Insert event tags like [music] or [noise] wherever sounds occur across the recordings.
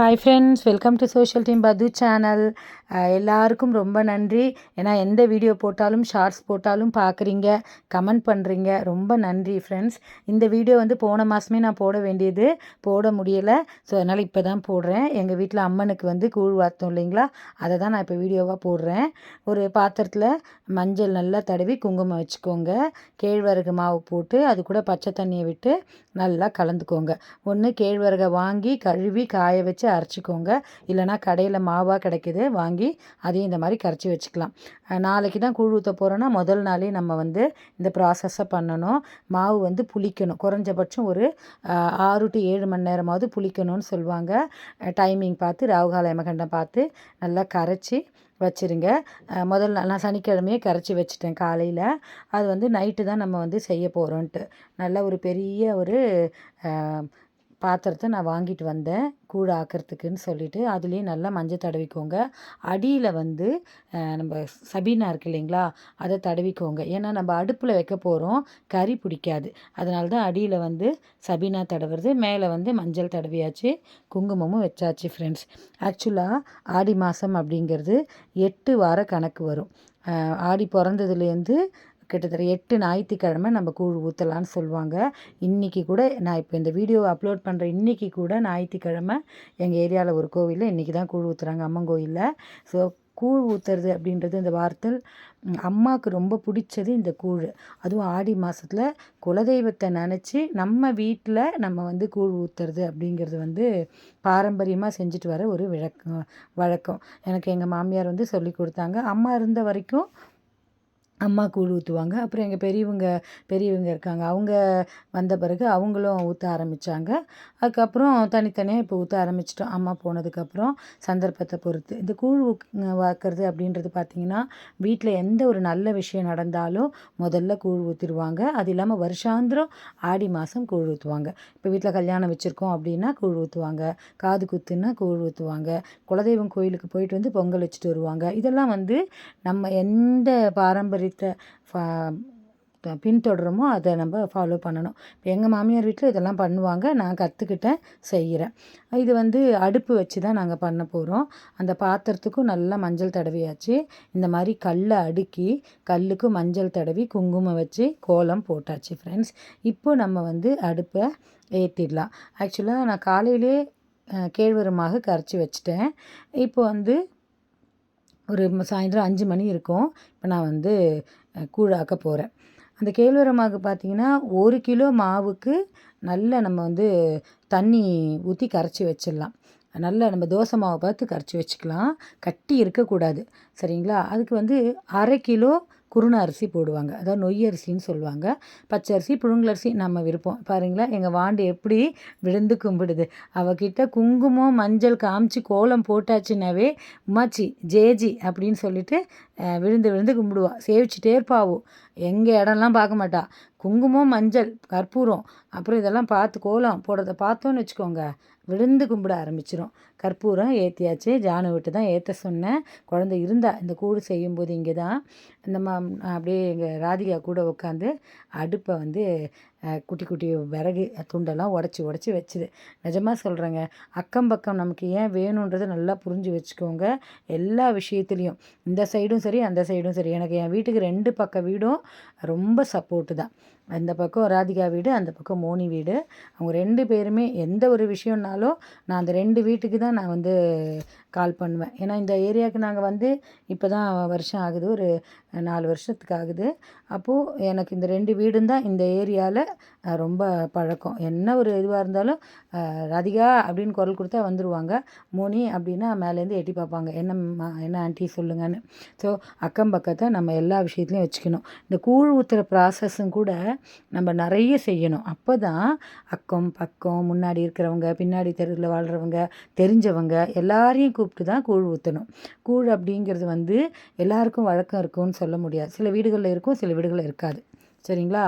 Hi friends welcome to social team பது channel எல்லாருக்கும் ரொம்ப நன்றி. ஏன்னா எந்த வீடியோ போட்டாலும் ஷார்ட்ஸ் போட்டாலும் பார்க்குறீங்க கமெண்ட் பண்ணுறீங்க ரொம்ப நன்றி ஃப்ரெண்ட்ஸ் இந்த வீடியோ வந்து போன மாதமே நான் போட வேண்டியது. போட முடியலை. ஸோ அதனால் இப்போ தான் போடுறேன். எங்கள் வீட்டில் அம்மனுக்கு வந்து கூழ் வார்த்தோம் இல்லைங்களா? அதை தான் நான் இப்போ வீடியோவாக போடுறேன். ஒரு பாத்திரத்தில் மஞ்சள் நல்லா தடவி குங்குமம் வச்சுக்கோங்க. கேழ்வரகு மாவு போட்டு அது கூட பச்சை தண்ணியை விட்டு நல்லா கலந்துக்கோங்க. ஒன்று கேழ்வரகை வாங்கி கழுவி காய வச்சு அரைச்சிக்கோங்க. இல்லைனா கடையில் மாவாக கிடைக்கிது வாங்கி அதையும் இந்த மாதிரி கரைச்சி வச்சுக்கலாம். நாளைக்கு தான் கூழ் ஊற்ற போகிறோன்னா முதல் நாளே நம்ம வந்து இந்த ப்ராசஸை பண்ணணும். மாவு வந்து புளிக்கணும். குறைஞ்சபட்சம் ஒரு ஆறு டு ஏழு மணி நேரமாவது புளிக்கணும்னு சொல்லுவாங்க. டைமிங் பார்த்து ராகுகால எமகண்டம் பார்த்து நல்லா கரைச்சி வச்சுருங்க. முதல் நாள் நான் சனிக்கிழமையே கரைச்சி வச்சுட்டேன் காலையில். அது வந்து நைட்டு தான் நம்ம வந்து செய்ய போகிறோன்ட்டு நல்ல ஒரு பெரிய ஒரு பாத்திரத்தை நான் வாங்கிட்டு வந்தேன். கூழ் ஆக்கிறதுக்குன்னு சொல்லிட்டு அதுலேயும் நல்லா மஞ்சள் தடவிக்கோங்க. அடியில் வந்து நம்ம சபீனா இருக்கு இல்லைங்களா அதை தடவிக்கோங்க. ஏன்னா நம்ம அடுப்பில் வைக்க போகிறோம் கறி பிடிக்காது. அதனால தான் அடியில் வந்து சபீனா தடவுறது. மேலே வந்து மஞ்சள் தடவியாச்சு. குங்குமமும் வச்சாச்சு ஃப்ரெண்ட்ஸ் ஆக்சுவலாக ஆடி மாதம் அப்படிங்கிறது எட்டு வார கணக்கு வரும். ஆடி பிறந்ததுலேருந்து கிட்டத்தட்ட எட்டு ஞாயிற்றுக்கிழமை நம்ம கூழ் ஊற்றலான்னு சொல்லுவாங்க. இன்றைக்கி கூட நான் இப்போ இந்த வீடியோ அப்லோட் பண்ணுற இன்றைக்கி கூட ஞாயிற்றுக்கிழமை எங்கள் ஏரியாவில் ஒரு கோவிலில் இன்றைக்கி தான் கூழ் ஊற்றுறாங்க அம்மன் கோயிலில். ஸோ கூழ் ஊற்றுறது அப்படின்றது இந்த வார்த்தை அம்மாவுக்கு ரொம்ப பிடிச்சது இந்த கூழ். அதுவும் ஆடி மாதத்தில் குலதெய்வத்தை நினச்சி நம்ம வீட்டில் நம்ம வந்து கூழ் ஊற்றுறது அப்படிங்கிறது வந்து பாரம்பரியமாக செஞ்சுட்டு வர ஒரு விளக்கம் வழக்கம். எனக்கு எங்கள் மாமியார் வந்து சொல்லி கொடுத்தாங்க. அம்மா இருந்த வரைக்கும் அம்மா கூழ் ஊற்றுவாங்க அப்புறம் எங்கள் பெரியவங்க பெரியவங்க இருக்காங்க. அவங்க வந்த பிறகு அவங்களும் ஊற்ற ஆரம்பித்தாங்க அதுக்கப்புறம் தனித்தனியாக இப்போ ஊற்ற ஆரம்பிச்சிட்டோம். அம்மா போனதுக்கப்புறம் சந்தர்ப்பத்தை பொறுத்து. இந்த கூழ் வாக்குறது அப்படின்றது பார்த்திங்கன்னா வீட்டில் எந்த ஒரு நல்ல விஷயம் நடந்தாலும் முதல்ல கூழ் ஊற்றிடுவாங்க அது இல்லாமல் வருஷாந்திரம் ஆடி மாதம் கூழ் ஊற்றுவாங்க இப்போ வீட்டில் கல்யாணம் வச்சுருக்கோம் அப்படின்னா கூழ் ஊற்றுவாங்க காது குத்துன்னா கூழ் ஊற்றுவாங்க குலதெய்வம் கோயிலுக்கு போயிட்டு வந்து பொங்கல் வச்சுட்டு வருவாங்க. இதெல்லாம் வந்து நம்ம எந்த பாரம்பரிய விஷயத்த பின்தொடரமோ அதை நம்ம ஃபாலோ பண்ணணும். இப்போ எங்கள் மாமியார் வீட்டில் இதெல்லாம் பண்ணுவாங்க. நான் கற்றுக்கிட்டேன் செய்கிறேன் இது வந்து அடுப்பு வச்சு தான் நாங்கள் பண்ண போகிறோம் அந்த பாத்திரத்துக்கும் நல்லா மஞ்சள் தடவியாச்சு. இந்த மாதிரி கல்லை அடுக்கி கல்லுக்கு மஞ்சள் தடவி குங்குமம் வச்சு கோலம் போட்டாச்சு ஃப்ரெண்ட்ஸ் இப்போ நம்ம வந்து அடுப்பை ஏற்றிடலாம் ஆக்சுவலாக நான் காலையிலே கேழ்வரமாக கரைச்சி வச்சுட்டேன். இப்போ வந்து ஒரு சாயந்தரம் அஞ்சு மணி இருக்கும். இப்போ நான் வந்து கூழாக்க போகிறேன் அந்த கேழ்வர மாவு பார்த்திங்கன்னா ஒரு கிலோ மாவுக்கு நல்ல நம்ம வந்து தண்ணி ஊற்றி கரைச்சி வச்சிடலாம். நல்லா நம்ம தோசை மாவை பார்த்து கரைச்சி வச்சுக்கலாம். கட்டி இருக்கக்கூடாது. சரிங்களா? அதுக்கு வந்து அரை கிலோ குருண அரிசி போடுவாங்க. அதாவது நொய் அரிசின்னு சொல்லுவாங்க. பச்சை அரிசி புழுங்கலரிசி நம்ம விருப்பம். பாருங்களா எங்கள் வாண்டு எப்படி விழுந்து கும்பிடுது. அவகிட்ட குங்குமம் மஞ்சள் காமிச்சு கோலம் போட்டாச்சுனாவே உமாச்சி ஜேஜி அப்படின்னு சொல்லிட்டு விழுந்து விழுந்து கும்பிடுவா. சேவிச்சுட்டே இருப்பாவோ எங்கள் இடம்லாம் பார்க்க மாட்டா. குங்குமம் மஞ்சள் கற்பூரம். அப்புறம் இதெல்லாம் பார்த்து கோலம் போடுறத பார்த்தோன்னு வச்சுக்கோங்க. விழுந்து கும்பிட ஆரம்பிச்சிடும் கற்பூரம் ஏற்றியாச்சு ஜானு விட்டு தான் ஏற்ற சொன்னேன். குழந்தை இருந்தால் இந்த கூடு செய்யும்போது இங்கே தான் இந்த மா அப்படியே எங்கள் ராதிகா கூட உட்காந்து அடுப்பை வந்து குட்டி குட்டி விறகு துண்டெல்லாம் உடச்சி உடச்சி வச்சுது. நிஜமாக சொல்கிறேங்க அக்கம் பக்கம் நமக்கு ஏன் வேணுன்றதை நல்லா புரிஞ்சு வச்சுக்கோங்க. எல்லா விஷயத்துலேயும். இந்த சைடும் சரி அந்த சைடும் சரி. எனக்கு என் வீட்டுக்கு ரெண்டு பக்க வீடும் ரொம்ப சப்போர்ட்டு தான். அந்த பக்கம் ராதிகா வீடு அந்த பக்கம் மோனி வீடு. அவங்க ரெண்டு பேருமே எந்த ஒரு விஷயம்னாலும் நான் அந்த ரெண்டு வீட்டுக்கு தான் நான் வந்து கால் பண்ணுவேன். ஏன்னா இந்த ஏரியாவுக்கு நாங்கள் வந்து இப்போ தான் வருஷம் ஆகுது ஒரு நாலு வருஷத்துக்கு ஆகுது. அப்போது எனக்கு இந்த ரெண்டு வீடும் தான் இந்த ஏரியாவில் ரொம்ப பழக்கம். என்ன ஒரு இதுவாக இருந்தாலும் ராதிகா அப்படின்னு குரல் கொடுத்தா வந்துடுவாங்க மோனி அப்படின்னா மேலேருந்து எட்டி பார்ப்பாங்க. என்ன என்ன ஆண்டி சொல்லுங்கன்னு. ஸோ அக்கம் பக்கத்தை நம்ம எல்லா விஷயத்துலையும் வச்சுக்கணும். இந்த கூழ் ஊற்றுற ப்ராசஸும் கூட நம்ம நிறைய செய்யணும். அப்போ தான் அக்கம் பக்கம் முன்னாடி இருக்கிறவங்க பின்னாடி தெருவில் வாழ்கிறவங்க தெரிஞ்சவங்க எல்லாரையும் கூப்பிட்டு தான் கூழ் ஊற்றணும் கூழ் அப்படிங்கிறது வந்து எல்லாருக்கும் வழக்கம் இருக்கும்னு சொல்ல முடியாது. சில வீடுகளில் இருக்கும் சில வீடுகளில் இருக்காது. சரிங்களா?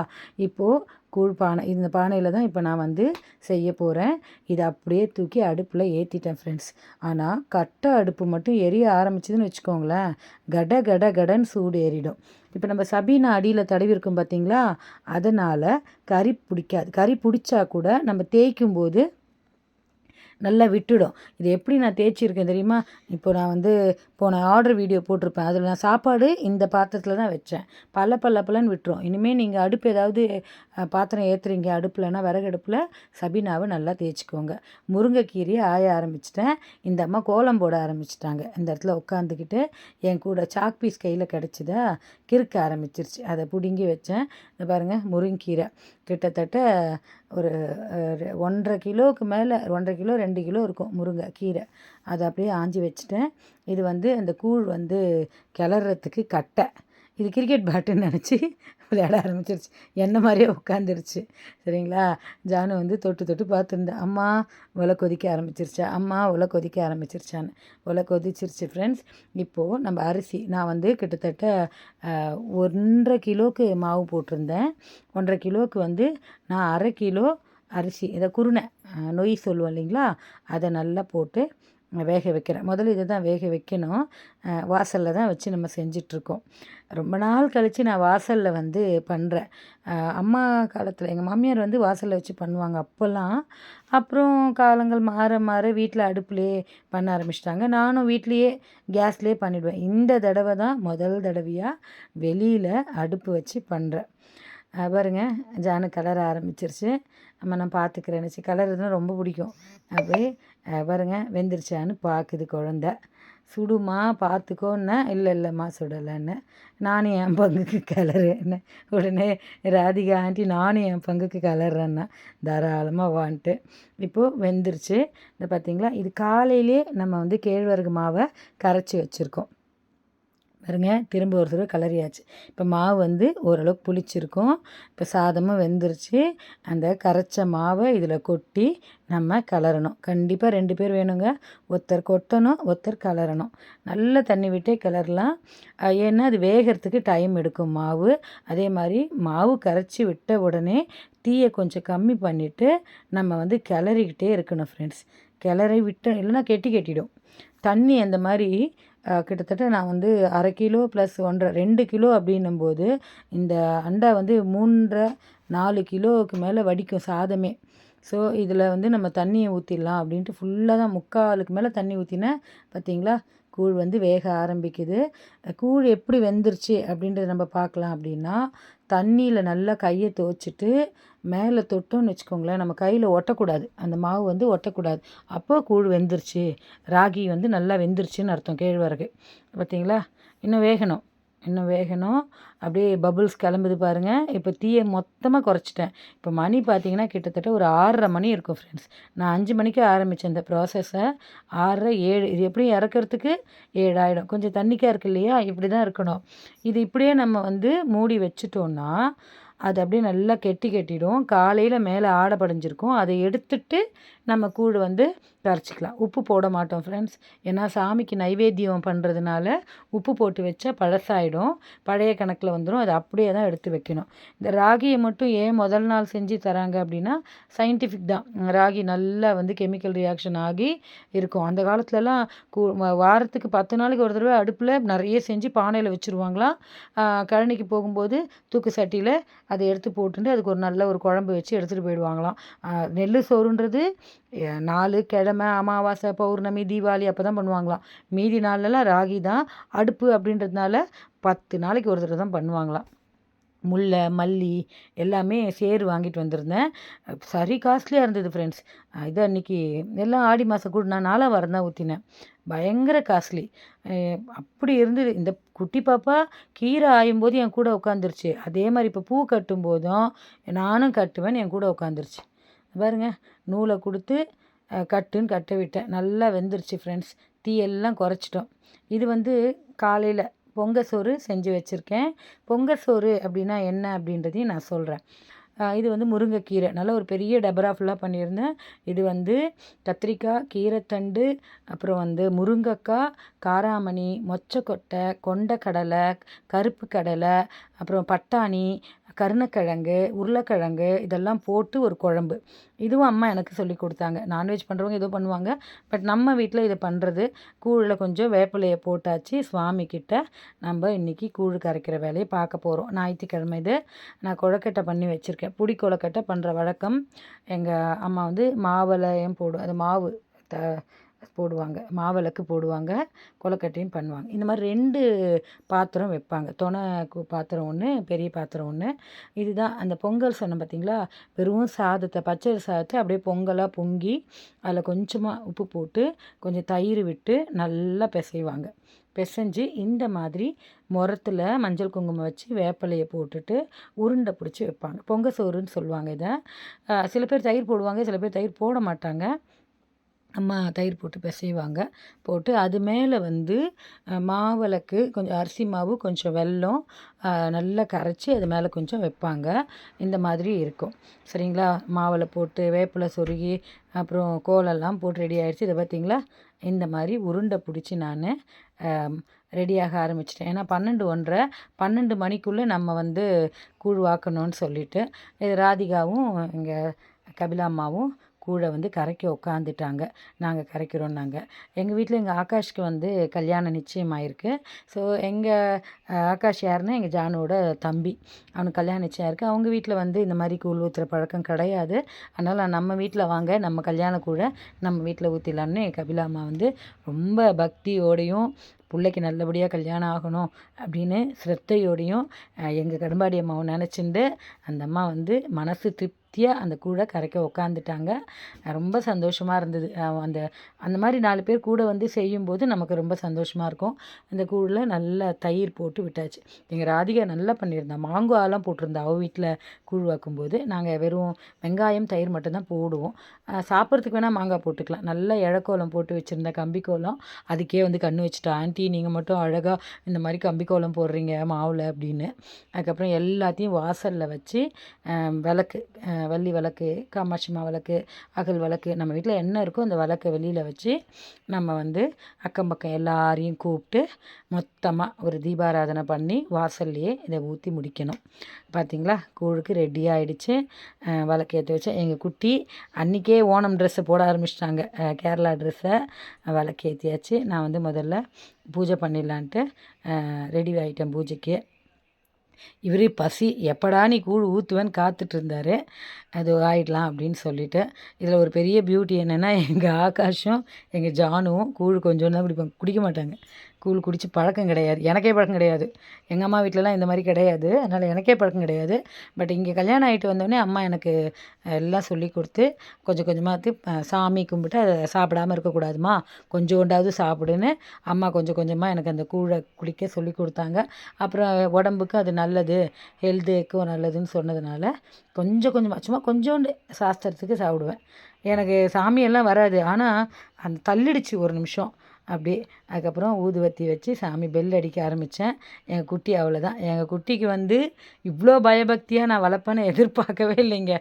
இப்போது கூழ் பானை இந்த பானையில் தான் இப்போ நான் வந்து செய்ய போகிறேன் இதை அப்படியே தூக்கி அடுப்பில் ஏற்றிட்டேன் ஃப்ரெண்ட்ஸ் ஆனால் கட்டை அடுப்பு மட்டும் எரிய ஆரம்பிச்சதுன்னு வச்சுக்கோங்களேன் கட கட கடன்னு சூடு ஏறிடும். இப்போ நம்ம சபீனா அடியில் தடவி இருக்கும் பார்த்தீங்களா அதனால் கறி பிடிக்காது. கறி பிடிச்சா கூட நம்ம தேய்க்கும் போது நல்லா விட்டுடும். இது எப்படி நான் தேய்ச்சிருக்கேன் தெரியுமா? இப்போ நான் வந்து போன ஆர்டர் வீடியோ போட்டிருப்பேன். அதில் நான் சாப்பாடு இந்த பாத்திரத்தில் தான் வச்சேன். பல்ல பல்ல பல்லன்னு விட்டுரும். இனிமேல் நீங்கள் அடுப்பு ஏதாவது பாத்திரம் ஏற்றுறீங்க அடுப்புலன்னா விறகு அடுப்பில் சபீனாவை நல்லா தேய்ச்சிக்கோங்க. முருங்கைக்கீரையை ஆய ஆரம்பிச்சிட்டேன். இந்த அம்மா கோலம் போட ஆரம்பிச்சிட்டாங்க. இந்த இடத்துல உட்காந்துக்கிட்டு என் கூட சாக் பீஸ் கையில் கிடச்சிதா கிறுக்க ஆரம்பிச்சிருச்சு. அதை பிடுங்கி வச்சேன். இந்த பாருங்கள் முருங்கீரை கிட்டத்தட்ட ஒரு ரெ- ஒன்றரை கிலோவுக்கு மேலே ஒன்றரை கிலோ ரெண்டு கிலோ இருக்கும் முருங்கை கீரை. அதை அப்படியே ஆஞ்சி வச்சுட்டேன். இது வந்து அந்த கூழ் வந்து கிளறத்துக்கு கட்டை. இது கிரிக்கெட் பேட்டுன்னு நினச்சி விளையாட ஆரம்பிச்சிருச்சு. என்ன மாதிரியே உட்காந்துருச்சு சரிங்களா? ஜானு வந்து தொட்டு தொட்டு பார்த்துருந்தேன் அம்மா உலை கொதிக்க ஆரம்பிச்சிருச்சா? அம்மா உலை கொதிக்க ஆரம்பிச்சிருச்சான்னு. உலை கொதிச்சிருச்சு ஃப்ரெண்ட்ஸ் இப்போது நம்ம அரிசி நான் வந்து கிட்டத்தட்ட ஒன்றரை கிலோவுக்கு மாவு போட்டிருந்தேன். ஒன்றரை கிலோவுக்கு வந்து நான் அரை கிலோ அரிசி இதை குருணை நொய் சொல்லுவோம் இல்லைங்களா? அதை நல்லா போட்டு வேக வைக்கிறேன். முதல்ல இதை தான் வேக வைக்கணும். வாசலில் தான் வச்சு நம்ம செஞ்சிட்ருக்கோம். ரொம்ப நாள் கழித்து நான் வாசலில் வந்து பண்ணுறேன் அம்மா காலத்தில் எங்கள் மாமியார் வந்து வாசலில் வச்சு பண்ணுவாங்க அப்போல்லாம். அப்புறம் காலங்கள் மாற மாற வீட்டில் அடுப்புலேயே பண்ண ஆரம்பிச்சிட்டாங்க. நானும் வீட்லேயே கேஸ்லேயே பண்ணிவிடுவேன் இந்த தடவை தான் முதல் தடவையாக வெளியில் அடுப்பு வச்சு பண்ணுறேன் பாருங்க. ஜானு கலர ஆரம்பிச்சிருச்சு. நம்ம நான் பார்த்துக்கிறேன் கலர் கலர் ரொம்ப பிடிக்கும். அப்படியே பாருங்க. வெந்துருச்சான்னு பார்க்குது குழந்த. சுடுமா பார்த்துக்கோன்னா இல்லை இல்லைம்மா சுடலைன்னு. நானும் என் பங்குக்கு கலருன்னு உடனே ராதிகா ஆண்டி நானும் என் பங்குக்கு கலர்றேன்னா தாராளமாக வான்ட்டு. இப்போது வெந்துருச்சு. இந்த பார்த்தீங்களா இது காலையிலே நம்ம வந்து கேழ்வரகு மாவை கரைச்சி வச்சுருக்கோம். பாருங்க திரும்ப ஒரு தடவை கலரியாச்சு இப்போ மாவு வந்து ஓரளவுக்கு புளிச்சிருக்கும். இப்போ சாதமும் வெந்துருச்சு. அந்த கரைச்ச மாவை இதில் கொட்டி நம்ம கலரணும் கண்டிப்பாக ரெண்டு பேர் வேணுங்க. ஒருத்தர் கொட்டணும் ஒருத்தர் கலரணும் நல்ல தண்ணி விட்டே கிளறலாம் ஏன்னா அது வேகிறதுக்கு டைம் எடுக்கும் மாவு. அதே மாதிரி மாவு கரைச்சி விட்ட உடனே தீயை கொஞ்சம் கம்மி பண்ணிவிட்டு நம்ம வந்து கிளறிக்கிட்டே இருக்கணும் ஃப்ரெண்ட்ஸ் கிளறி விட்டு இல்லைன்னா கெட்டி கெட்டிடும். தண்ணி அந்த மாதிரி கிட்டத்தட்ட நான் வந்து அரை கிலோ ப்ளஸ் ஒன்றரை ரெண்டு கிலோ அப்படின்னும்போது இந்த அண்டா வந்து மூன்றரை நாலு கிலோவுக்கு மேலே வடிக்கும் சாதமே. ஸோ இதில் வந்து நம்ம தண்ணியை ஊற்றிடலாம் அப்படின்ட்டு ஃபுல்லாக தான் முக்காலுக்கு மேலே தண்ணி ஊற்றினேன் பார்த்தீங்களா கூழ் வந்து வேக ஆரம்பிக்குது. கூழ் எப்படி வெந்துருச்சு அப்படின்றத நம்ம பார்க்கலாம் அப்படின்னா தண்ணியில் நல்லா கையை துவச்சிட்டு மேலே தொட்டோம்னு வச்சுக்கோங்களேன் நம்ம கையில் ஒட்டக்கூடாது. அந்த மாவு வந்து ஒட்டக்கூடாது. அப்போ கூழ் வெந்துருச்சு. ராகி வந்து நல்லா வெந்துருச்சுன்னு அர்த்தம் கேழ்வரகு. பார்த்தீங்களா இன்னும் வேகணும். இன்னும் வேகணும்? அப்படியே பபுள்ஸ் கிளம்புது பாருங்கள் இப்போ தீயை மொத்தமாக குறைச்சிட்டேன். இப்போ மணி பார்த்தீங்கன்னா கிட்டத்தட்ட ஒரு ஆறரை மணி இருக்கும் ஃப்ரெண்ட்ஸ் நான் அஞ்சு மணிக்கு ஆரம்பித்தேன் இந்த ப்ராசஸை ஆறரை ஏழு இது எப்படி இறக்கிறதுக்கு ஏழு ஆகிடும் கொஞ்சம் தண்ணிக்காக இருக்கு இல்லையா? இப்படி தான் இருக்கணும். இது இப்படியே நம்ம வந்து மூடி வச்சுட்டோன்னா அது அப்படியே நல்லா கெட்டி கெட்டிடும். காலையில் மேலே ஆடை படைஞ்சிருக்கும். அதை எடுத்துட்டு நம்ம கூழ் வந்து கரைச்சிக்கலாம். உப்பு போட மாட்டோம் ஃப்ரெண்ட்ஸ் ஏன்னா சாமிக்கு நைவேத்தியம் பண்ணுறதுனால உப்பு போட்டு வச்சா பழசாயிடும். பழைய கணக்கில் வந்துடும் அதை அப்படியே தான் எடுத்து வைக்கணும். இந்த ராகியை மட்டும் ஏன் முதல் நாள் செஞ்சு தராங்க அப்படின்னா சயின்டிஃபிக் தான். ராகி நல்லா வந்து கெமிக்கல் ரியாக்ஷன் ஆகி இருக்கும். அந்த காலத்துலலாம் கூ வாரத்துக்கு பத்து நாளைக்கு ஒரு தடவை அடுப்பில் நிறைய செஞ்சு பானையில் வச்சுருவாங்களாம். கழனிக்கு போகும்போது தூக்கு சட்டியில் அதை எடுத்து போட்டுட்டு அதுக்கு ஒரு நல்ல ஒரு குழம்பு வச்சு எடுத்துகிட்டு போயிடுவாங்களாம். நெல் சோறுன்றது நாலு கிழமை அமாவாசை பௌர்ணமி தீபாவளி அப்போ தான் பண்ணுவாங்களாம். மீதி நாள்லலாம் ராகி தான் அடுப்பு அப்படின்றதுனால பத்து நாளைக்கு ஒரு தடவை தான் பண்ணுவாங்களாம். முல்லை மல்லி எல்லாமே சேறு வாங்கிட்டு வந்திருந்தேன். சரி காஸ்ட்லியாக இருந்தது ஃப்ரெண்ட்ஸ் இது அன்றைக்கி எல்லாம் ஆடி மாதம் கூட நான் நாளாக வரந்தான் தான் ஊற்றினேன் பயங்கர காஸ்ட்லி. அப்படி இருந்தது. இந்த குட்டி பாப்பா கீரை ஆயும் போது என் கூட உட்காந்துருச்சு அதே மாதிரி இப்போ பூ கட்டும் போதும் நானும் கட்டுவேன் என் கூட உட்காந்துருச்சு பாருங்க நூலை கொடுத்து கட்டுன்னு கட்ட விட்டேன். நல்லா வெந்துருச்சு ஃப்ரெண்ட்ஸ் தீயெல்லாம் குறைச்சிட்டோம். இது வந்து காலையில் பொங்க சோறு செஞ்சு வச்சுருக்கேன். பொங்க சோறு அப்படின்னா என்ன அப்படின்றதையும் நான் சொல்கிறேன் இது வந்து முருங்கைக்கீரை. நல்ல ஒரு பெரிய டபரா ஃபுல்லாக பண்ணியிருந்தேன். இது வந்து கத்திரிக்காய் கீரைத்தண்டு அப்புறம் வந்து முருங்கைக்காய் காராமணி மொச்சக்கொட்டை கொண்டக்கடலை கருப்பு கடலை அப்புறம் பட்டாணி கருணக்கிழங்கு உருளைக்கிழங்கு இதெல்லாம் போட்டு ஒரு குழம்பு. இதுவும் அம்மா எனக்கு சொல்லி கொடுத்தாங்க. நான்வெஜ் பண்ணுறவங்க ஏதோ பண்ணுவாங்க. பட் நம்ம வீட்டில் இதை பண்ணுறது கூழில் கொஞ்சம் வேப்பிலையை போட்டாச்சு சுவாமி கிட்ட நம்ம இன்றைக்கி கூழ் கரைக்கிற வேலையை பார்க்க போகிறோம் ஞாயிற்றுக்கிழமை இது. நான் கொழக்கட்டை பண்ணி வச்சுருக்கேன். புடி கொழக்கட்டை பண்ணுற வழக்கம் எங்கள் அம்மா வந்து மாவலையும் போடும் அது மாவு த போடுவாங்க. மாவிளக்கு போடுவாங்க கொலக்கட்டையும் பண்ணுவாங்க. இந்த மாதிரி ரெண்டு பாத்திரம் வைப்பாங்க. துணை பாத்திரம் ஒன்று பெரிய பாத்திரம் ஒன்று இதுதான் அந்த பொங்கல் சொன்னேன் பார்த்தீங்களா வெறும் சாதத்தை பச்சை சாதத்தை அப்படியே பொங்கலாக பொங்கி அதில் கொஞ்சமாக உப்பு போட்டு கொஞ்சம் தயிர் விட்டு நல்லா பிசைவாங்க. பிசைஞ்சு இந்த மாதிரி முரத்தில் மஞ்சள் குங்குமம் வச்சு வேப்பிலையை போட்டுட்டு உருண்டை பிடிச்சி வைப்பாங்க. பொங்க சோறுன்னு சொல்லுவாங்க இதை. சில பேர் தயிர் போடுவாங்க சில பேர் தயிர் போட மாட்டாங்க. அம்மா தயிர் போட்டு பிசைவாங்க. போட்டு அது மேலே வந்து மாவிளக்கு கொஞ்சம் அரிசி மாவு கொஞ்சம் வெல்லம் நல்லா கரைச்சி அது மேலே கொஞ்சம் வைப்பாங்க. இந்த மாதிரி இருக்கும். சரிங்களா? மாவில் போட்டு வேப்பிலை சொருகி அப்புறம் கோலெல்லாம் போட்டு ரெடி ஆகிடுச்சு இதை பார்த்தீங்களா? இந்த மாதிரி உருண்டை பிடிச்சி நான் ரெடியாக ஆரம்பிச்சிட்டேன். ஏன்னா பன்னெண்டு ஒன்றரை பன்னெண்டு மணிக்குள்ளே நம்ம வந்து கூழ் வாக்கணும்னு சொல்லிட்டு இது ராதிகாவும் இங்கே கபிலாம்மாவும் கூழை வந்து கரைக்க உட்காந்துட்டாங்க நாங்கள் கரைக்கிறோம் நாங்கள் எங்கள் வீட்டில் எங்கள் ஆகாஷ்க்கு வந்து கல்யாணம் நிச்சயமாயிருக்கு. ஸோ எங்கள் ஆகாஷ் யாருன்னா எங்கள் ஜானோட தம்பி. அவனுக்கு கல்யாணம் நிச்சயம் இருக்குது அவங்க வீட்டில் வந்து இந்த மாதிரி கூழ் ஊற்றுற பழக்கம் கிடையாது. அதனால் நம்ம வீட்டில் வாங்க நம்ம கல்யாண கூழை நம்ம வீட்டில் ஊற்றிடலான்னு கபிலா அம்மா வந்து ரொம்ப பக்தியோடையும் பிள்ளைக்கு நல்லபடியாக கல்யாணம் ஆகணும் அப்படின்னு சிரத்தையோடையும் எங்கள் கடும்பாடி அம்மாவை நினச்சிண்டு அந்த அம்மா வந்து மனசு திருப்தி திருப்தியாக அந்த கூழை கரைக்க உட்காந்துட்டாங்க ரொம்ப சந்தோஷமாக இருந்தது. அந்த அந்த மாதிரி நாலு பேர் கூட வந்து செய்யும்போது நமக்கு ரொம்ப சந்தோஷமாக இருக்கும். அந்த கூழில் நல்லா தயிர் போட்டு விட்டாச்சு. எங்கள் ராதிகா நல்லா பண்ணியிருந்தா. ஆலாம் போட்டிருந்தா. அவள் வீட்டில் கூழ் வைக்கும்போது நாங்கள் வெறும் வெங்காயம் தயிர் மட்டும்தான் போடுவோம். சாப்பிட்றதுக்கு வேணால் மாங்காய் போட்டுக்கலாம். நல்லா இழக்கோலம் போட்டு வச்சுருந்த கம்பிக்கோலம். அதுக்கே வந்து கண்ணு வச்சுட்டா. ஆண்டி நீங்கள் மட்டும் அழகாக இந்த மாதிரி கம்பிக்கோலம் போடுறீங்க மாவில் அப்படின்னு. அதுக்கப்புறம் எல்லாத்தையும் வாசலில் வச்சு விளக்கு வள்ளி விளக்கு காமாட்சி விளக்கு அகல் விளக்கு நம்ம வீட்டில் என்ன இருக்கோ அந்த விளக்கு வெளியில் வச்சு வச்சு நம்ம வந்து அக்கம் பக்கம் எல்லாரையும் கூப்பிட்டு மொத்தமாக ஒரு தீபாராதனை பண்ணி வாசல்லையே இதை ஊற்றி முடிக்கணும். பார்த்தீங்களா கூழுக்கு ரெடி ஆகிடுச்சு விளக்கேற்ற வச்சு எங்கள் குட்டி அன்றைக்கே ஓணம் ட்ரெஸ்ஸை போட ஆரம்பிச்சிட்டாங்க. கேரளா ட்ரெஸ்ஸை விளக்கேற்றியாச்சு நான் வந்து முதல்ல பூஜை பண்ணிடலான்ட்டு ரெடி ஆகிட்டேன் பூஜைக்கு. இவரே பசி எப்படா நீ கூழ் ஊற்றுவேன்னு காத்துட்டு இருந்தாரு அது ஆயிடலாம் அப்படின்னு சொல்லிட்டு. இதில் ஒரு பெரிய பியூட்டி என்னென்னா எங்கள் ஆகாஷும் எங்கள் ஜானுவும் கூழ் கொஞ்சம் தான் குடிப்பாங்க குடிக்க மாட்டாங்க. கூழ் குடித்து பழக்கம் கிடையாது. எனக்கே பழக்கம் கிடையாது. எங்கள் அம்மா வீட்டிலலாம் இந்த மாதிரி கிடையாது. அதனால் எனக்கே பழக்கம் கிடையாது. பட் இங்கே கல்யாணம் ஆகிட்டு வந்தோடனே அம்மா எனக்கு எல்லாம் சொல்லி கொடுத்து கொஞ்சம் கொஞ்சமாக சாமி கும்பிட்டு அதை சாப்பிடாம இருக்கக்கூடாதுமா. கொஞ்சோண்டாவது சாப்பிடுன்னு அம்மா கொஞ்சம் கொஞ்சமாக எனக்கு அந்த கூழை குடிக்க சொல்லி கொடுத்தாங்க. அப்புறம் உடம்புக்கு அது நல்லது. ஹெல்த்துக்கும் நல்லதுன்னு சொன்னதுனால கொஞ்சம் கொஞ்சமாக சும்மா கொஞ்சோண்டு சாஸ்திரத்துக்கு சாப்பிடுவேன். எனக்கு சாமியெல்லாம் வராது. ஆனால் அந்த தள்ளிடுச்சு ஒரு நிமிஷம். அப்படியே அதுக்கப்புறம் ஊதுவத்தி வச்சு சாமி பெல் அடிக்க ஆரம்பித்தேன் எங்கள் குட்டி அவ்வளோதான் எங்கள் குட்டிக்கு வந்து இவ்வளோ பயபக்தியாக நான் வளர்ப்பேன்னு [laughs] எதிர்பார்க்கவே இல்லைங்க.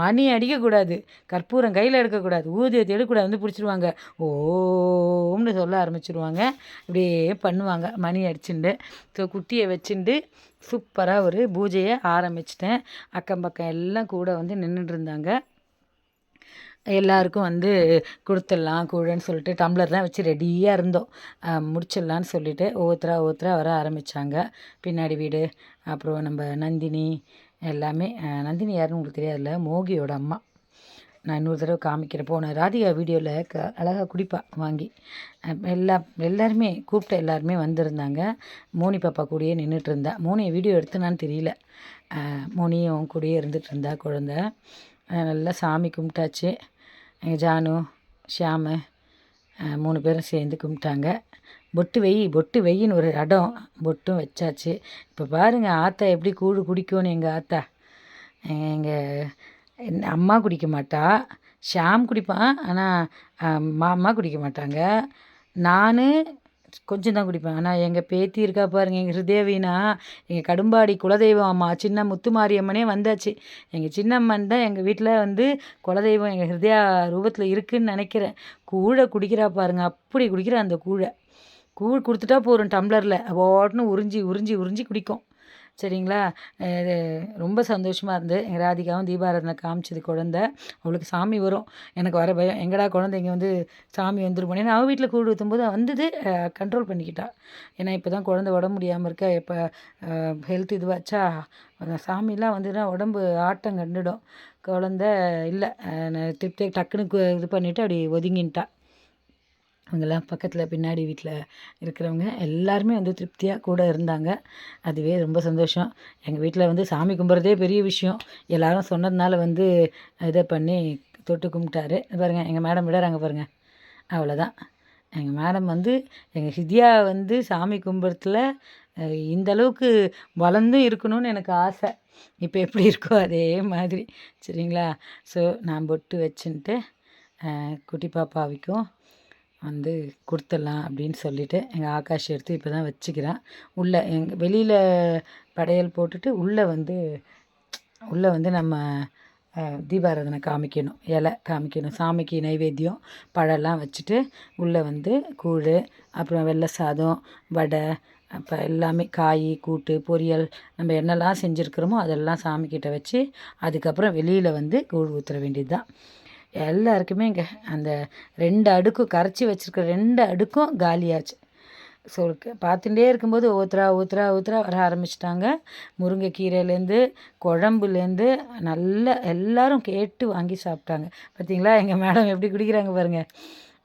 மணி அடிக்கக்கூடாது. கற்பூரம் கையில் எடுக்கக்கூடாது. ஊதுவத்தி எடுக்கக்கூடாது. வந்து பிடிச்சிருவாங்க. ஓம்னு சொல்ல ஆரம்பிச்சிருவாங்க. இப்படியே பண்ணுவாங்க. மணி அடிச்சுண்டு. ஸோ குட்டியை வச்சுண்டு சூப்பராக ஒரு பூஜையை ஆரம்பிச்சிட்டேன். அக்கம் பக்கம் எல்லாம் கூட வந்து நின்றுட்டு இருந்தாங்க. எல்லாருக்கும் வந்து கொடுத்துடலாம் கூழன்னு சொல்லிட்டு டம்ளர்லாம் வச்சு ரெடியாக இருந்தோம். முடிச்சிடலான்னு சொல்லிட்டு ஒவ்வொருத்தரா ஒவ்வொருத்தரா வர ஆரம்பித்தாங்க பின்னாடி வீடு அப்புறம் நம்ம நந்தினி எல்லாமே. நந்தினி யாருன்னு உங்களுக்கு தெரியாதுல்ல? மோகியோட அம்மா. நான் இன்னொரு தடவை காமிக்கிறேன். போனேன் ராதிகா வீடியோவில் க அழகாக குடிப்பா வாங்கி. எல்லா எல்லாருமே கூப்பிட்ட எல்லாருமே வந்திருந்தாங்க. மோனி பாப்பா கூடயே நின்றுட்டு இருந்தா மோனியை வீடியோ எடுத்தனான்னு தெரியல. மோனியும் கூடயே இருந்துகிட்டு இருந்தா குழந்த நல்லா சாமி கும்பிட்டாச்சு. எங்கள் ஜானு ஷியாமு மூணு பேரும் சேர்ந்து கும்பிட்டாங்க. பொட்டு வெய் பொட்டு வெயின்னு ஒரு இடம் பொட்டும் வச்சாச்சு. இப்போ பாருங்கள் ஆத்தா எப்படி கூடு குடிக்கும்னு எங்கள் ஆத்தா. எங்கள் அம்மா குடிக்க மாட்டா. ஷாம் குடிப்பான் ஆனால் மாமா குடிக்க மாட்டாங்க. நான் கொஞ்சம் தான் குடிப்பேன். ஆனால் எங்கள் பேத்தி இருக்கா பாருங்க எங்கள் ஹிருதேவினா எங்கள் கடும்பாடி குலதெய்வம் அம்மா சின்ன முத்துமாரியம்மனே வந்தாச்சு. எங்கள் சின்னம்மன் தான் எங்கள் வீட்டில் வந்து குலதெய்வம் எங்கள் ஹிருதயா ரூபத்தில் இருக்குன்னு நினைக்கிறேன். கூழை குடிக்கிறா பாருங்க அப்படி குடிக்கிறா அந்த கூழை. கூழ் கொடுத்துட்டா போதும் டம்ளரில். ஓட்டுன்னு உறிஞ்சி உறிஞ்சி உறிஞ்சி குடிக்கும். சரிங்களா? இது ரொம்ப சந்தோஷமாக இருந்து. எங்கள் ராதிகாவும் தீபாராதனை காமிச்சது குழந்த. அவளுக்கு சாமி வரும். எனக்கு வர பயம். எங்கடா குழந்தைங்க வந்து சாமி வந்துருமோ ஏன்னா அவள் வீட்டில் கூழ் ஊற்றும்போது வந்தது கண்ட்ரோல் பண்ணிக்கிட்டா. ஏன்னா இப்போ தான் குழந்த உடம்பு முடியாமல் இருக்கா. இப்போ ஹெல்த் இதுவாச்சா சாமிலாம் வந்துன்னா உடம்பு ஆட்டம் கண்டுடும். குழந்த இல்லை. திருப்தி டக்குன்னு இது பண்ணிவிட்டு அப்படி ஒதுங்கின்ட்டா அவங்கெல்லாம் பக்கத்தில் பின்னாடி வீட்டில் இருக்கிறவங்க எல்லாருமே வந்து திருப்தியாக கூட இருந்தாங்க. அதுவே ரொம்ப சந்தோஷம். எங்கள் வீட்டில் வந்து சாமி கும்பிட்றதே பெரிய விஷயம். எல்லோரும் சொன்னதுனால வந்து இதை பண்ணி தொட்டு கும்பிட்டாரு. பாருங்கள் எங்கள் மேடம் விடுறாங்க பாருங்கள் அவ்வளோதான் எங்கள் மேடம் வந்து எங்கள் ஹிதியா வந்து சாமி கும்பிட்றதுல இந்த அளவுக்கு வளர்ந்தும் இருக்கணும்னு எனக்கு ஆசை. இப்போ எப்படி இருக்கோ அதே மாதிரி. சரிங்களா? ஸோ நான் பொட்டு வச்சுன்ட்டு குட்டி பாப்பாவிக்கும் வந்து கொடுத்துடலாம் அப்படின்னு சொல்லிவிட்டு எங்கள் ஆகாஷ் எடுத்து இப்போ தான் வச்சுக்கிறான். உள்ளே எங்கள் வெளியில் படையல் போட்டுட்டு உள்ளே வந்து உள்ளே வந்து நம்ம தீபாராதனை காமிக்கணும். இலை காமிக்கணும். சாமிக்கு நைவேத்தியம் பழம்லாம் வச்சுட்டு உள்ளே வந்து கூழ் அப்புறம் வெள்ளை சாதம் வடை அப்போ எல்லாமே காய் கூட்டு பொரியல் நம்ம என்னெல்லாம் செஞ்சுருக்கிறோமோ அதெல்லாம் சாமிக்கிட்ட வச்சு அதுக்கப்புறம் வெளியில் வந்து கூழ் ஊற்றுற வேண்டியது தான் எல்லாருக்குமே இங்கே அந்த ரெண்டு அடுக்கும் கரைச்சி வச்சுருக்க ரெண்டு அடுக்கும் காலியாச்சு. ஸோ பார்த்துட்டே இருக்கும்போது ஊத்துறா ஊத்துறா ஊத்துறா வர ஆரம்பிச்சிட்டாங்க. முருங்கைக்கீரையிலேருந்து குழம்புலேருந்து நல்ல எல்லோரும் கேட்டு வாங்கி சாப்பிட்டாங்க. பார்த்தீங்களா எங்கள் மேடம் எப்படி குடிக்கிறாங்க பாருங்கள்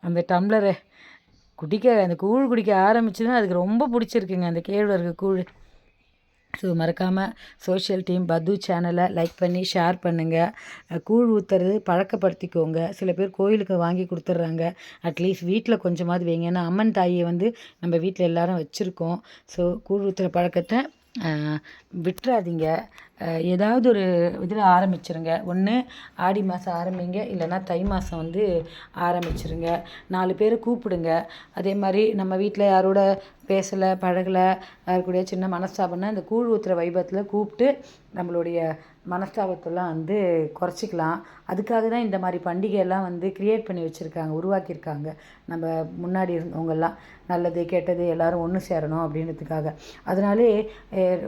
அந்த டம்ளரை குடிக்க அந்த கூழ் குடிக்க ஆரம்பிச்சதுன்னா அதுக்கு ரொம்ப பிடிச்சிருக்குங்க அந்த கேழ்வரகு கூழ். ஸோ மறக்காமல் சோஷியல் டீம் பத்து சேனலை லைக் பண்ணி ஷேர் பண்ணுங்கள் கூழ் ஊற்றுறது பழக்கப்படுத்திக்கோங்க. சில பேர் கோயிலுக்கு வாங்கி கொடுத்துட்றாங்க. அட்லீஸ்ட் வீட்டில் கொஞ்சமாவது வைங்க. ஏன்னா அம்மன் தாயை வந்து நம்ம வீட்டில் எல்லாரும் வச்சுருக்கோம். ஸோ கூழ் ஊற்றுற பழக்கத்தை விட்டுறாதீங்க. ஏதாவது ஒரு இதில் ஆரம்பிச்சிருங்க. ஒன்று ஆடி மாதம் ஆரம்பிங்க. இல்லைன்னா தை மாதம் வந்து ஆரம்பிச்சிருங்க. நாலு பேரை கூப்பிடுங்க. அதே மாதிரி நம்ம வீட்டில் யாரோட பேசலை பழகலை யாருக்கூடிய சின்ன மனஸ்தாபம்னா இந்த கூழ் ஊற்றுற வைபத்தில் கூப்பிட்டு நம்மளுடைய மனஸ்தாபத்தெல்லாம் வந்து குறைச்சிக்கலாம். அதுக்காக தான் இந்த மாதிரி பண்டிகையெல்லாம் வந்து க்ரியேட் பண்ணி வச்சுருக்காங்க உருவாக்கியிருக்காங்க. நம்ம முன்னாடி இருந்தவங்கெல்லாம். நல்லது கெட்டது எல்லோரும் ஒன்று சேரணும் அப்படின்றதுக்காக. அதனாலே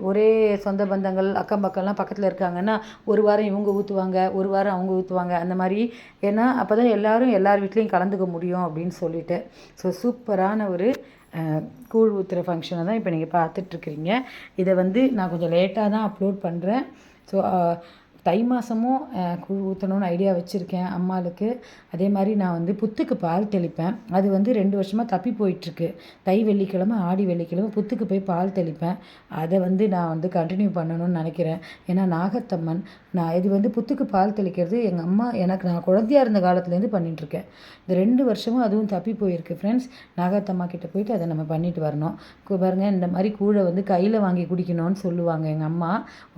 ஒரே சொந்த பந்தங்கள் அக்கம் பக்கம்லாம் பக்கத்தில் இருக்காங்கன்னா ஒரு வாரம் இவங்க ஊற்றுவாங்க ஒரு வாரம் அவங்க ஊற்றுவாங்க அந்த மாதிரி. ஏன்னா அப்போ தான் எல்லோரும் எல்லார் வீட்லேயும் கலந்துக்க முடியும் அப்படின்னு சொல்லிட்டு. ஸோ சூப்பரான ஒரு கூழ் ஊற்றுற ஃபங்க்ஷனை தான் இப்போ நீங்கள் பார்த்துட்ருக்குறீங்க இதை வந்து நான் கொஞ்சம் லேட்டாக தான் அப்லோட் பண்ணுறேன் ஸோ தை மாதமும் கூழ் ஊற்றணும்னு ஐடியா வச்சுருக்கேன் அம்மாளுக்கு. அதே மாதிரி நான் வந்து புத்துக்கு பால் தெளிப்பேன். அது வந்து ரெண்டு வருஷமாக தப்பி போயிட்டுருக்கு. தை வெள்ளிக்கிழமை ஆடி வெள்ளிக்கிழமை புத்துக்கு போய் பால் தெளிப்பேன். அதை வந்து நான் வந்து கண்டினியூ பண்ணணும்னு நினைக்கிறேன். ஏன்னா நாகத்தம்மன் நான் இது வந்து புத்துக்கு பால் தெளிக்கிறது எங்கள் அம்மா எனக்கு நான் குழந்தையாக இருந்த காலத்துலேருந்து பண்ணிகிட்ருக்கேன் இந்த ரெண்டு வருஷமும் அதுவும் தப்பி போயிருக்கு ஃப்ரெண்ட்ஸ் நாகத்தம்மா கிட்டே போயிட்டு அதை நம்ம பண்ணிட்டு வரணும். பாருங்கள் இந்த மாதிரி கூழை வந்து கையில் வாங்கி குடிக்கணும்னு சொல்லுவாங்க எங்கள் அம்மா.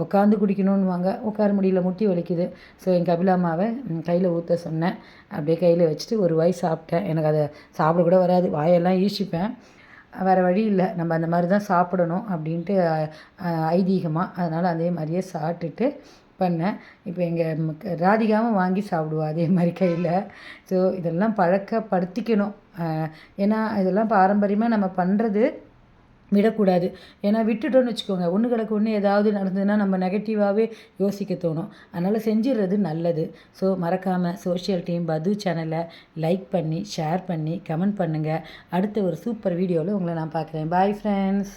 உட்காந்து குடிக்கணும்னுவாங்க. உட்கார முடியும் முடியல முட்டி வலிக்குது. ஸோ என் கபிலாமாவை கையில் ஊற்ற சொன்னேன். அப்படியே கையில் வச்சுட்டு ஒரு வாய் சாப்பிட்டேன். எனக்கு அதை சாப்பிட கூட வராது. வாயெல்லாம் ஈசிப்பேன் வேறு வழி இல்லை. நம்ம அந்த மாதிரி தான் சாப்பிடணும் அப்படின்ட்டு ஐதீகமாக அதனால் அதே மாதிரியே சாப்பிட்டுட்டு பண்ணேன். இப்போ எங்கள் ராதிகாவும் வாங்கி சாப்பிடுவா அதே மாதிரி கையில். ஸோ இதெல்லாம் பழக்கப்படுத்திக்கணும். ஏன்னா இதெல்லாம் பாரம்பரியமாக நம்ம பண்ணுறது விடக்கூடாது. ஏன்னா விட்டுட்டோன்னு வச்சுக்கோங்க. ஒன்று கிடக்கு ஒன்று ஏதாவது நடந்ததுன்னா நம்ம நெகட்டிவாகவே யோசிக்க தோணும். அதனால் செஞ்சிடுறது நல்லது. ஸோ மறக்காமல் சோஷியல் டீம் பது சேனலை லைக் பண்ணி ஷேர் பண்ணி கமெண்ட் பண்ணுங்கள் அடுத்த ஒரு சூப்பர் வீடியோவில் உங்களை நான் பார்க்குறேன். Bye friends